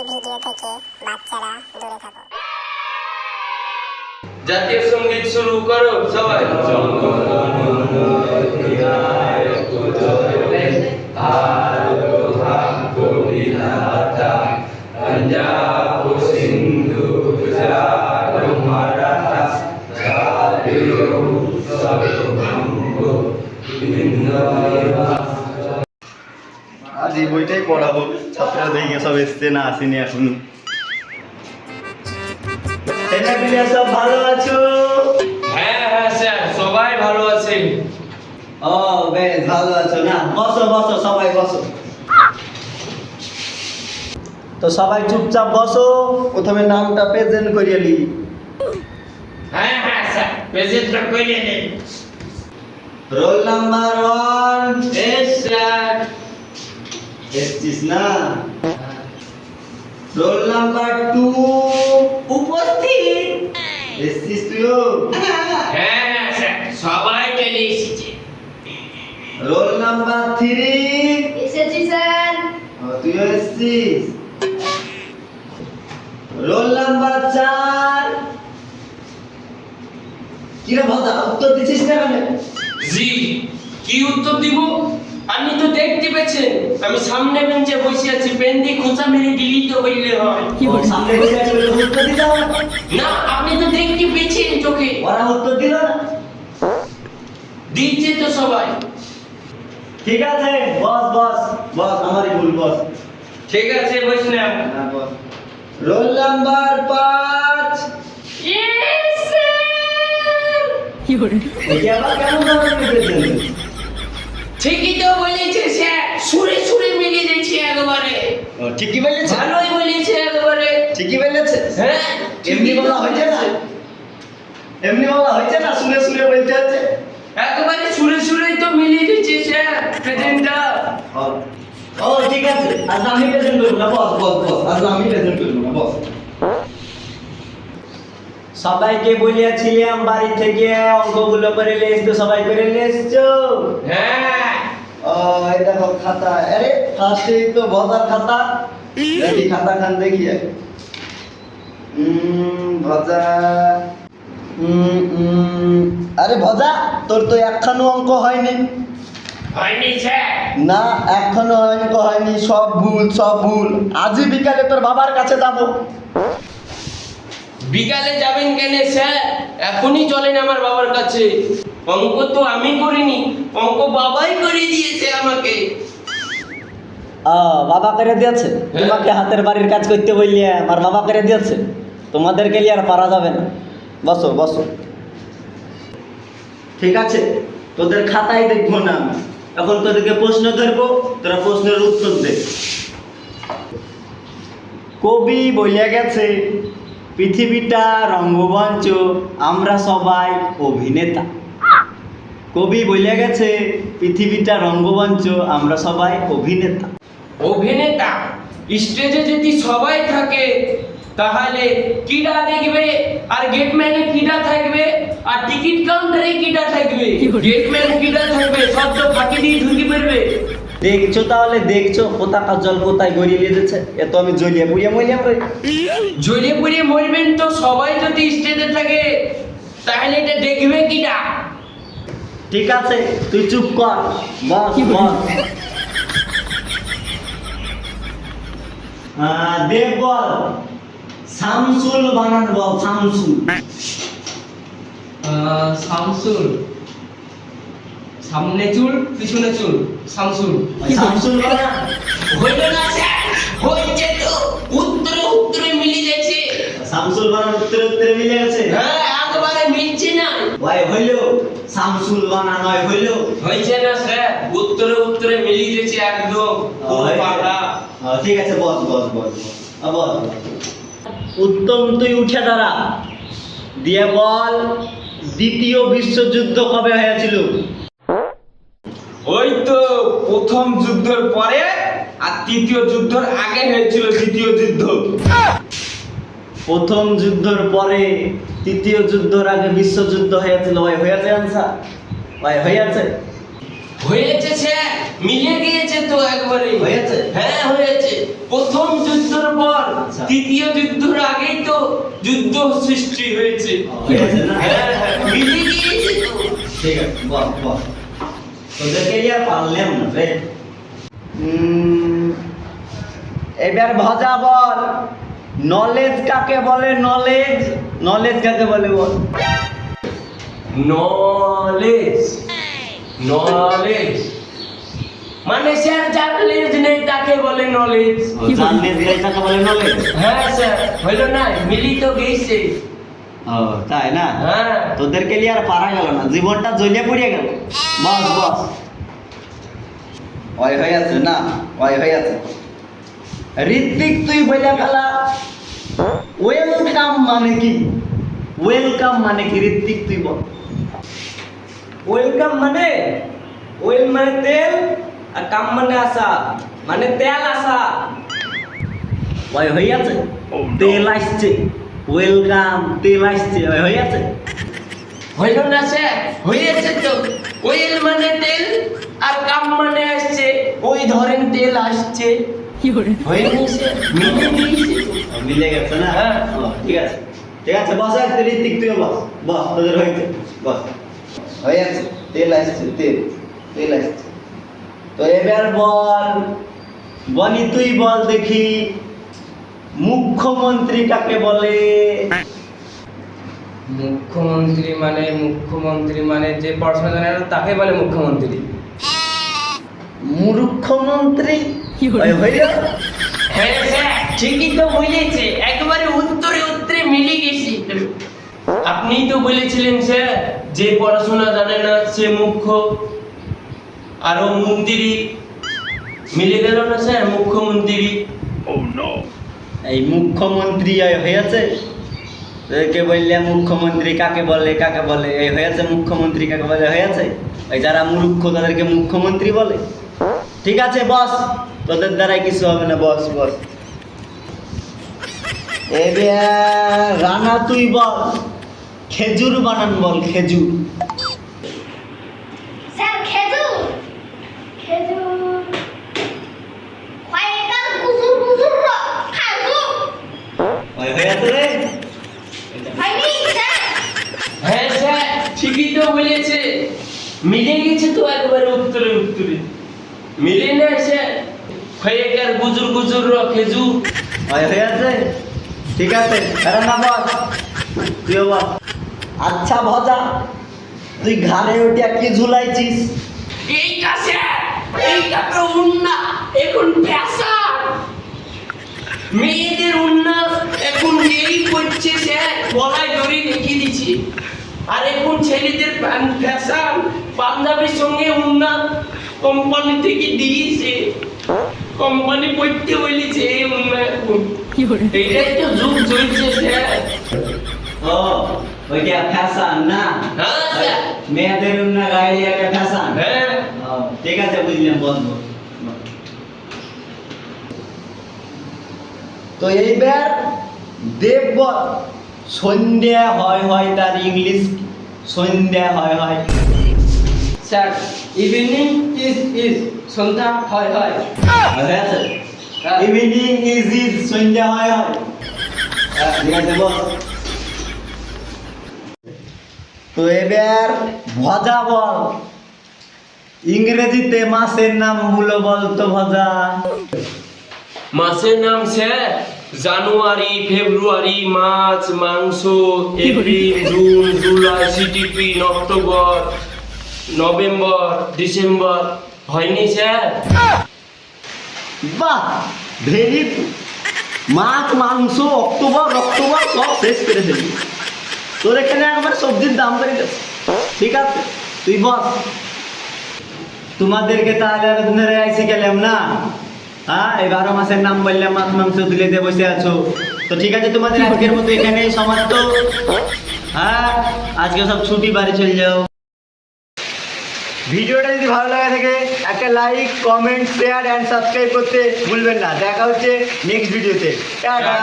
এই ভিডিও থেকে বাচ্চারা দূরে থাকো। জাতীয় সংগীত শুরু করো সবাই। আজ সব এসছে না আসেনি এখনও। সব ভালো আছো? হ্যাঁ হ্যাঁ স্যার সবাই ভালো আছে। ও বেশ ভালো আছো না? বসো বসো সবাই বসো। তো সবাই চুপচাপ বসো প্রথমে নামটা প্রেজেন্ট করিয়ে লি হ্যাঁ হ্যাঁ স্যার প্রেজেন্টটা করিয়ে দিন roll number one yes sir এসছিস না? রোল নাম্বার টু উপস্থিত? এসছিস তুইও? হ্যাঁ হ্যাঁ স্যার সবাই চলে এসেছে। রোল নাম্বার থ্রি এসেছি স্যার। তুইও এসছিস? রোল নাম্বার চার। কিরে ভাজা উত্তর দিছিস না কেন? জি কি উত্তর দিব? আপনি তো দেখতে পেয়েছেন আমি সামনে বেঞ্চে বসে আছি পেন দিয়ে খোঁচা মেরে দিলেই তো হইলে হয়। ওর সামনে বসে আছে বলে উত্তর দিতে হবে। না? না আপনি তো দেখতে পেয়েছেন চোখে। ওরা উত্তর দিল না। দিচ্ছে তো সবাই। ঠিক আছে বস বস বস আমারই ভুল বস। ঠিক আছে বসলাম হ্যাঁ, বস। রোল নাম্বার পাঁচ। এটা আবার কেমন ধরনের প্রেজেন্ট ঠিকই তো বলেছে স্যার। সুরে সুরে মিলে যাচ্ছে একবারে। ঠিকই বলেছে? ভালোই বলেছে একবারে। ঠিকই বলেছে? হ্যাঁ এমনি বলা হয়েছে না? এমনি বলা হয়েছে না? শুনে শুনে বলতে হচ্ছে? একবারে সুরে সুরেই তো মিলে যাচ্ছে স্যার প্রেজেন্টটা। ও, ঠিক আছে। আজ আমি প্রেজেন্ট করব না বস বস বস। আজ আমি প্রেজেন্ট করব না বস। সবাইকে বলিয়াছিলাম বাড়ি থেকে অঙ্কগুলো করে নিয়ে এসছো সবাই করে নিয়ে এসছো? হ্যাঁ। এই দেখো খাতা। আরে ফার্স্টেই তো ভজার খাতা। দেখি খাতা খান দেখি ভজা। আরে ভজা তোর তো একখানো অঙ্ক হয়নি। হয়নি না এখনও অঙ্ক হয়নি সব ভুল সব ভুল। আজই বিকালে তোর বাবার কাছে যাব। বিকালে যাবেন কেন স্যার? এখনই চলেন আমার বাবার কাছে। অঙ্ক তো আমি করিনি অঙ্ক বাবাই করে দিয়েছে আমাকে। ও বাবা করে দিয়েছে? তোমাকে হাতের বাড়ির কাজ করতে বললি আমার বাবা করে দিয়েছে? তোমাদেরকে নিয়ে আর পারা যাবে না। বসো বসো। ঠিক আছে তোদের খাতায় দেখব না এখন তোদেরকে প্রশ্ন ধরবো তোরা প্রশ্নের উত্তর দে। কবি বলিয়া গেছে পৃথিবীটা রঙ্গমঞ্চ আমরা সবাই অভিনেতা। কবি বলিয়া গেছে পৃথিবীটা রঙ্গমঞ্চ আমরা সবাই অভিনেতা। অভিনেতা স্টেজে যদি সবাই থাকে তাহলে কিডা দেখবে আর গেটম্যানে কিডা থাকবে আর টিকিট কাউন্টারে কিডা থাকবে। গেটম্যান কিডা থাকবে সব তো ফাঁকি দিয়ে ঢুকি পড়বে। দেখছ তাহলে দেখছ পতাকা জল কোথায় গড়িয়ে দিয়েছে এ তো আমি জ্বলিয়ে পুড়িয়ে মরিয়া রে। জ্বলে পুড়ে মরবেন তো সবাই যদি স্টেজে থাকে তাহলে এটা দেখবে কিডা ঠিক আছে তুই চুপ কর। বস বস। আহ, দেব বল শামসুল বানান বল শামসুল। শামসুল। সামনে চুল পিছনে চুল শামসুল। শামসুল বানান হইল না স্যার? হয়েছে তো। উত্তরে উত্তরে মিলে যাচ্ছে শামসুল বানান উত্তরে উত্তরে মিলে গেছে? হ্যাঁ। ভাই হইল শামসুল বানান নয় হইল। হয়েছে না স্যার? উত্তরে উত্তরে মিলিয়ে যাচ্ছে একদম। ঠিক আছে বস বস বস। বস বস। উত্তম তুই উঠে দাঁড়া। দিয়ে বল দ্বিতীয় বিশ্বযুদ্ধ কবে হয়েছিল? ওই তো প্রথম যুদ্ধের পরে আর তৃতীয় যুদ্ধের আগে হয়েছিল দ্বিতীয় যুদ্ধ। প্রথম যুদ্ধের পরে তৃতীয় যুদ্ধের আগে বিশ্বযুদ্ধ হয়েছিল। ভাই হয়েছে আনসার ভাই হয়েছে? হয়েছে স্যার মিলে গিয়েছে তো একবারে হয়েছে? হ্যাঁ হয়েছে। প্রথম যুদ্ধের পর তৃতীয় যুদ্ধের আগেই তো যুদ্ধ সৃষ্টি হয়েছে। হয়েছে হ্যাঁ, হ্যাঁ, মিলে গিয়েছে তো। ঠিক আছে বল বল। তোদেরকে আর পারলাম না রে এবার ভজা বল। নলেজ কাকে বলে? নলেজ নলেজ কাকে বলে বল? নলেজ নলেজ মানে স্যার যার নলেজ নেই তাকে বলে নলেজ জানলে দিলে কাকে বলে নলেজ হ্যাঁ স্যার হইল না মিলি তো গেছে ও তাই না? হ্যাঁ। তোদেরকে নিয়ে আর পারা গেল না জীবনটা জ্বলিয়ে পড়িয়ে গেল। বস বস। ওই হয়ে আছে না? ওই হয়ে আছে। ঋত্বিক তুই বলে ফেলা ওয়েলকাম মানে কি? ওয়েলকাম মানে কি? ঋত্বিক তুই বল। ওয়েলকাম মানে? ওয়েল মানে তেল আর কাম মানে আসা মানে তেল আসা ওই হয়ে আছে? তেল আসছে। ওয়েলকাম তেল আসছে। ওই হয়ে আছে? হইল না স্যার হয়েছে তো। ওয়েল মানে তেল আর কাম মানে আসছে। ওই ধরেন তেল আসছে। হয়নি স্যার মিলে গেছে না হ্যাঁ। ঠিক আছে ঠিক আছে বস ঋত্বিক তুইও বস বস তোদের হয়েছে বস হয়ে আছে তেল আসছে তেল তেল আসছে তো এবার বল বনি তুই বল দেখি মুখ্যমন্ত্রী কাকে বলে মুখ্যমন্ত্রী মানে মুখ্যমন্ত্রী মানে যে পড়াশোনা জানে না তাকে বলে মুখ্যমন্ত্রী মুখ্যমন্ত্রী হ্যাঁ স্যার ঠিকই তো বলেছে। একবারে উত্তরে উত্তরে মিলে গেছি। আপনিই তো বলেছিলেন স্যার যে পড়াশোনা জানে না সে মুখ্য। আরও মন্ত্রী। মিলে গেল না স্যার মুখ্যমন্ত্রী? এই মুখ্যমন্ত্রী হয়েছে? কে বললে মুখ্যমন্ত্রী কাকে বলে কাকে বলে? এই হয়েছে মুখ্যমন্ত্রী কাকে বলে হয়েছে? ওই যারা মূর্খ তাদেরকে মুখ্যমন্ত্রী বলে। ঠিক আছে বস। তোদের দ্বারাই কিছু হবে না বস বস। এবার রানা তুই বল। খেজুর বানান বল খেজুর। ঠিকই তো বলেছে। মিলে গেছে তো একবারে উত্তরে উত্তরে। মিলে না স্যার? খয়েকার গুজুর গুজুর র খেজুর ওই হয়েছে ঠিক আছে রানা বল তুইও বল আচ্ছা ভজা তুই ঘাড়ে উঠিয়া কি ঝুলাইছিস? এইটা স্যার এইটা তো উন্না এখন ফ্যাশন মেয়েদের উন্না এখন এই করছে স্যার গলায় দড়ি রেখে দিছি আর এখন ছেলেদের ফ্যাশন পাঞ্জাবির সঙ্গে উন্না কোম্পানি থেকে দিয়েছে। কোম্পানি পড়তে বলেছে এই উন্না তো যুগ চলছে ও ওইটা ফ্যাশন না? হ্যাঁ মেয়েদের না গায়ে একটা ফ্যাশন হ্যাঁ। ঠিক আছে বুঝলাম বন্ধ। তো এইবার দেব সন্ধ্যা হয় হয় তার ইংলিশ সন্ধ্যা হয় হয়। স্যার ইভিনিং ইজ ইজ সন্ধ্যা হয় হয়। ইভিনিং ইজ ইজ সন্ধ্যা হয় হয়। তো এবার ভজা বল। ইংরেজিতে মাছের নামগুলো বলতো ভজা। মাছের নাম সে জানুয়ারি ফেব্রুয়ারি মার্চ মাংস এপ্রিল জুন জুলাই সিটিপি অক্টোবর। নভেম্বর, ডিসেম্বর, হয়নি স্যার। বাহ, ভেরি মাছ, মাংস, অক্টোবর অক্টোবর, সব শেষ করে ফেলি। তোর এখানে একবার সবজির দাম বেড়ে গেছে। ঠিক আছে, তুই বস। তোমাদেরকে তাহলে এতদিন ধরে আইসি গেলাম না। হ্যাঁ এই বারো মাসের নাম বললাম, মাছ, মাংস দিলে দিয়ে বসে আছো। তো ঠিক আছে, তোমাদের আজকের মতো এখানে সমাপ্ত। হ্যাঁ আজকে সব ছুটি বাড়ি চলে যাও। ভিডিওটা যদি ভালো লাগে থাকে, একটা like comment share and subscribe করতে ভুলবেন না। দেখা হচ্ছে নেক্সট ভিডিওতে টাটা।